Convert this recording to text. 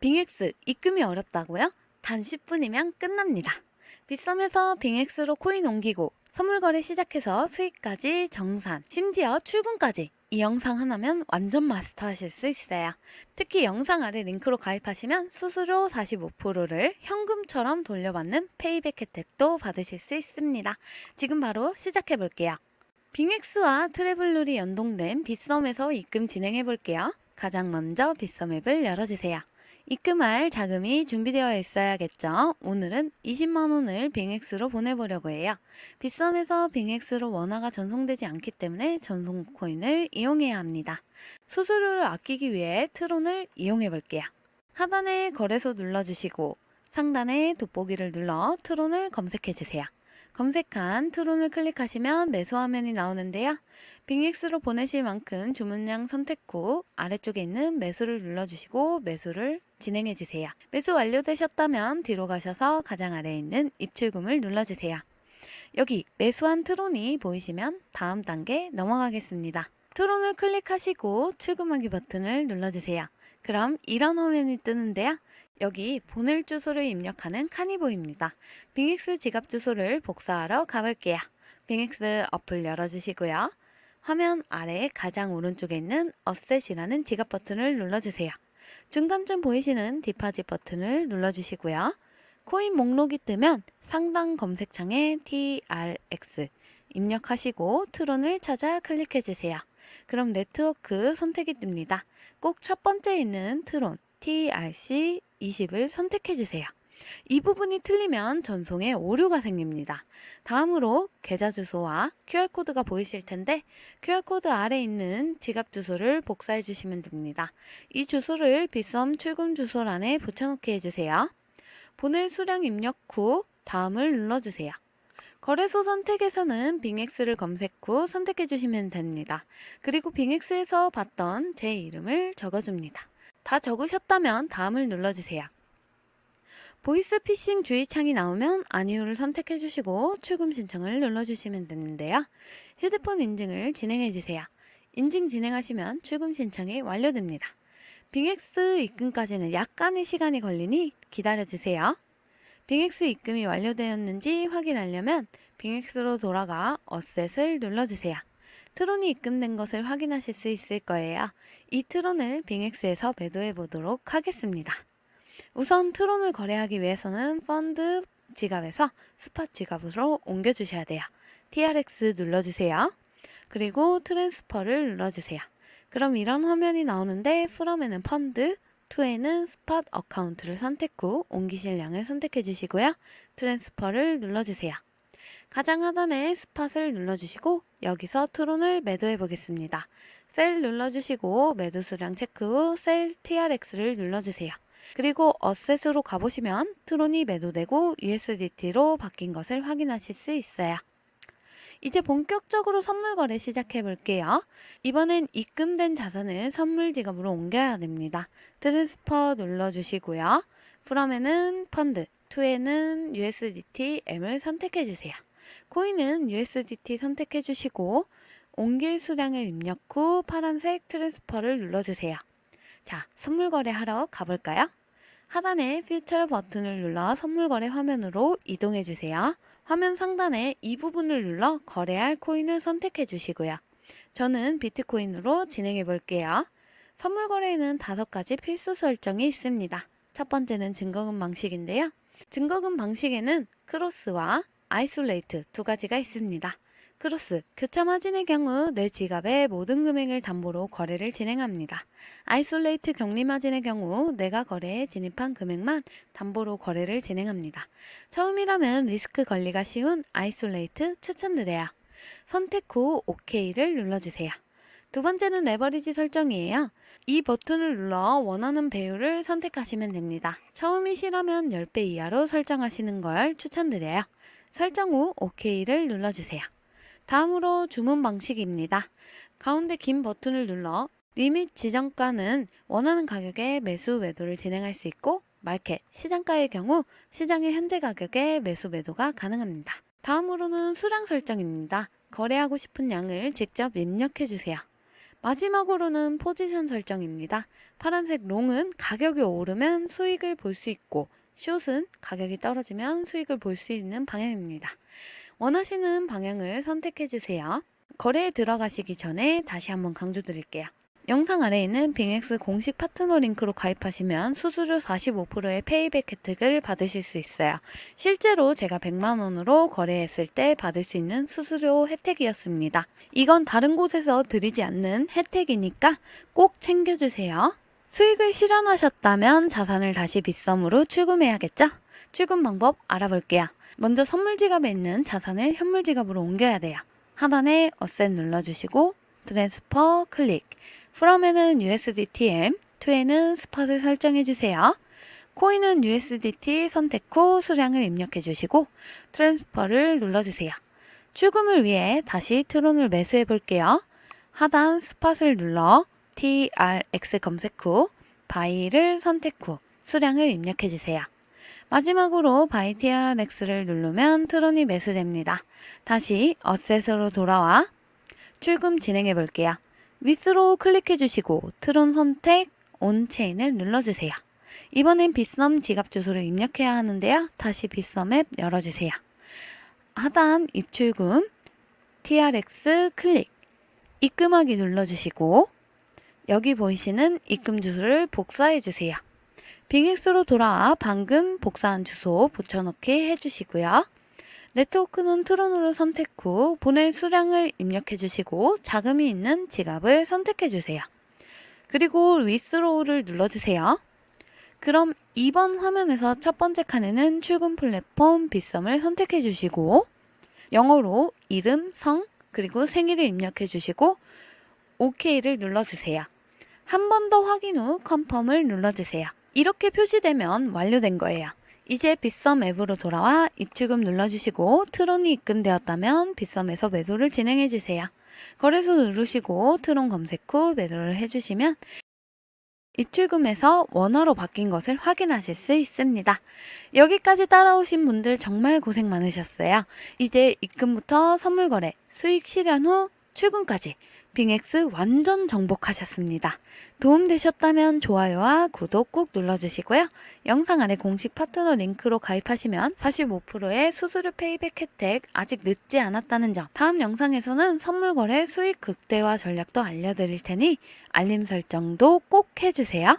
빙엑스 입금이 어렵다고요? 단 10분이면 끝납니다. 빗썸에서 빙엑스로 코인 옮기고 선물 거래 시작해서 수익까지 정산, 심지어 출금까지 이 영상 하나면 완전 마스터하실 수 있어요. 특히 영상 아래 링크로 가입하시면 수수료 45%를 현금처럼 돌려받는 페이백 혜택도 받으실 수 있습니다. 지금 바로 시작해 볼게요. 빙엑스와 트래블룰이 연동된 빗썸에서 입금 진행해 볼게요. 가장 먼저 빗썸 앱을 열어주세요. 입금할 자금이 준비되어 있어야겠죠. 오늘은 20만 원을 빙엑스로 보내보려고 해요. 빗썸에서 빙엑스로 원화가 전송되지 않기 때문에 전송 코인을 이용해야 합니다. 수수료를 아끼기 위해 트론을 이용해 볼게요. 하단에 거래소 눌러주시고 상단에 돋보기를 눌러 트론을 검색해 주세요. 검색한 트론을 클릭하시면 매수 화면이 나오는데요. 빙엑스로 보내실 만큼 주문량 선택 후 아래쪽에 있는 매수를 눌러주시고 매수를 진행해 주세요. 매수 완료되셨다면 뒤로 가셔서 가장 아래에 있는 입출금을 눌러주세요. 여기 매수한 트론이 보이시면 다음 단계 넘어가겠습니다. 트론을 클릭하시고 출금하기 버튼을 눌러주세요. 그럼 이런 화면이 뜨는데요. 여기 보낼 주소를 입력하는 칸이 보입니다. 빙엑스 지갑 주소를 복사하러 가볼게요. 빙엑스 어플 열어주시고요. 화면 아래 가장 오른쪽에 있는 어셋이라는 지갑 버튼을 눌러주세요. 중간쯤 보이시는 디파짓 버튼을 눌러주시고요. 코인 목록이 뜨면 상단 검색창에 TRX 입력하시고 트론을 찾아 클릭해주세요. 그럼 네트워크 선택이 뜹니다. 꼭 첫 번째 있는 트론 TRC 20을 선택해 주세요. 이 부분이 틀리면 전송에 오류가 생깁니다. 다음으로 계좌 주소와 QR코드가 보이실 텐데 QR코드 아래 있는 지갑 주소를 복사해 주시면 됩니다. 이 주소를 빗썸 출금 주소란에 붙여넣기 해주세요. 보낼 수량 입력 후 다음을 눌러주세요. 거래소 선택에서는 빙엑스를 검색 후 선택해 주시면 됩니다. 그리고 빙엑스에서 봤던 제 이름을 적어줍니다. 다 적으셨다면 다음을 눌러주세요. 보이스 피싱 주의 창이 나오면 아니오를 선택해 주시고 출금 신청을 눌러주시면 되는데요. 휴대폰 인증을 진행해 주세요. 인증 진행하시면 출금 신청이 완료됩니다. 빙엑스 입금까지는 약간의 시간이 걸리니 기다려 주세요. 빙엑스 입금이 완료되었는지 확인하려면 빙엑스로 돌아가 어셋을 눌러주세요. 트론이 입금된 것을 확인하실 수 있을 거예요. 이 트론을 빙엑스에서 매도해 보도록 하겠습니다. 우선 트론을 거래하기 위해서는 펀드 지갑에서 스팟 지갑으로 옮겨주셔야 돼요. TRX 눌러주세요. 그리고 트랜스퍼를 눌러주세요. 그럼 이런 화면이 나오는데 from에는 펀드, to에는 스팟 어카운트를 선택 후 옮기실 양을 선택해 주시고요. 트랜스퍼를 눌러주세요. 가장 하단에 스팟을 눌러주시고 여기서 트론을 매도해 보겠습니다. 셀 눌러주시고 매도 수량 체크 후 셀 TRX를 눌러주세요. 그리고 어셋으로 가보시면 트론이 매도되고 USDT로 바뀐 것을 확인하실 수 있어요. 이제 본격적으로 선물 거래 시작해 볼게요. 이번엔 입금된 자산을 선물 지갑으로 옮겨야 됩니다. 트랜스퍼 눌러주시고요. from에는 펀드, to에는 USDT, M을 선택해 주세요. 코인은 USDT 선택해 주시고 옮길 수량을 입력 후 파란색 트랜스퍼를 눌러주세요. 자, 선물 거래하러 가볼까요? 하단에 퓨처 버튼을 눌러 선물 거래 화면으로 이동해 주세요. 화면 상단에 이 부분을 눌러 거래할 코인을 선택해 주시고요. 저는 비트코인으로 진행해 볼게요. 선물 거래에는 다섯 가지 필수 설정이 있습니다. 첫 번째는 증거금 방식인데요. 증거금 방식에는 크로스와 아이솔레이트 두 가지가 있습니다. 크로스, 교차 마진의 경우 내 지갑의 모든 금액을 담보로 거래를 진행합니다. 아이솔레이트 격리 마진의 경우 내가 거래에 진입한 금액만 담보로 거래를 진행합니다. 처음이라면 리스크 관리가 쉬운 아이솔레이트 추천드려요. 선택 후 OK를 눌러주세요. 두 번째는 레버리지 설정이에요. 이 버튼을 눌러 원하는 배율을 선택하시면 됩니다. 처음이시라면 10배 이하로 설정하시는 걸 추천드려요. 설정 후 OK를 눌러주세요. 다음으로 주문 방식입니다. 가운데 긴 버튼을 눌러 리밋 지정가는 원하는 가격에 매수 매도를 진행할 수 있고 마켓 시장가의 경우 시장의 현재 가격에 매수 매도가 가능합니다. 다음으로는 수량 설정입니다. 거래하고 싶은 양을 직접 입력해 주세요. 마지막으로는 포지션 설정입니다. 파란색 롱은 가격이 오르면 수익을 볼 수 있고 숏은 가격이 떨어지면 수익을 볼 수 있는 방향입니다. 원하시는 방향을 선택해 주세요. 거래에 들어가시기 전에 다시 한번 강조드릴게요. 영상 아래에 있는 빙엑스 공식 파트너 링크로 가입하시면 수수료 45%의 페이백 혜택을 받으실 수 있어요. 실제로 제가 100만 원으로 거래했을 때 받을 수 있는 수수료 혜택이었습니다. 이건 다른 곳에서 드리지 않는 혜택이니까 꼭 챙겨주세요. 수익을 실현하셨다면 자산을 다시 빗썸으로 출금해야겠죠? 출금 방법 알아볼게요. 먼저 선물 지갑에 있는 자산을 현물 지갑으로 옮겨야 돼요. 하단에 어셋 눌러주시고 트랜스퍼 클릭. from에는 USDTM, to에는 스팟을 설정해 주세요. 코인은 USDT 선택 후 수량을 입력해 주시고 트랜스퍼를 눌러주세요. 출금을 위해 다시 트론을 매수해 볼게요. 하단 스팟을 눌러 TRX 검색 후 바이를 선택 후 수량을 입력해 주세요. 마지막으로 바이 TRX를 누르면 트론이 매수됩니다. 다시 어셋으로 돌아와 출금 진행해 볼게요. 윗으로 클릭해 주시고 트론 선택 온체인을 눌러주세요. 이번엔 빗썸 지갑 주소를 입력해야 하는데요. 다시 빗썸 앱 열어주세요. 하단 입출금 TRX 클릭 입금하기 눌러주시고 여기 보이시는 입금 주소를 복사해 주세요. 빙엑스로 돌아와 방금 복사한 주소 붙여넣기 해주시고요. 네트워크는 트론으로 선택 후 보낼 수량을 입력해 주시고 자금이 있는 지갑을 선택해 주세요. 그리고 위스로우를 눌러주세요. 그럼 2번 화면에서 첫 번째 칸에는 출금 플랫폼 빗썸을 선택해 주시고 영어로 이름, 성, 그리고 생일을 입력해 주시고 OK를 눌러주세요. 한 번 더 확인 후 컨펌을 눌러주세요. 이렇게 표시되면 완료된 거예요. 이제 빗썸 앱으로 돌아와 입출금 눌러주시고 트론이 입금되었다면 빗썸에서 매도를 진행해주세요. 거래소 누르시고 트론 검색 후 매도를 해주시면 입출금에서 원화로 바뀐 것을 확인하실 수 있습니다. 여기까지 따라오신 분들 정말 고생 많으셨어요. 이제 입금부터 선물 거래, 수익 실현 후 출금까지 빙엑스 완전 정복하셨습니다. 도움되셨다면 좋아요와 구독 꾹 눌러주시고요. 영상 아래 공식 파트너 링크로 가입하시면 45%의 수수료 페이백 혜택 아직 늦지 않았다는 점. 다음 영상에서는 선물 거래 수익 극대화 전략도 알려드릴 테니 알림 설정도 꼭 해주세요.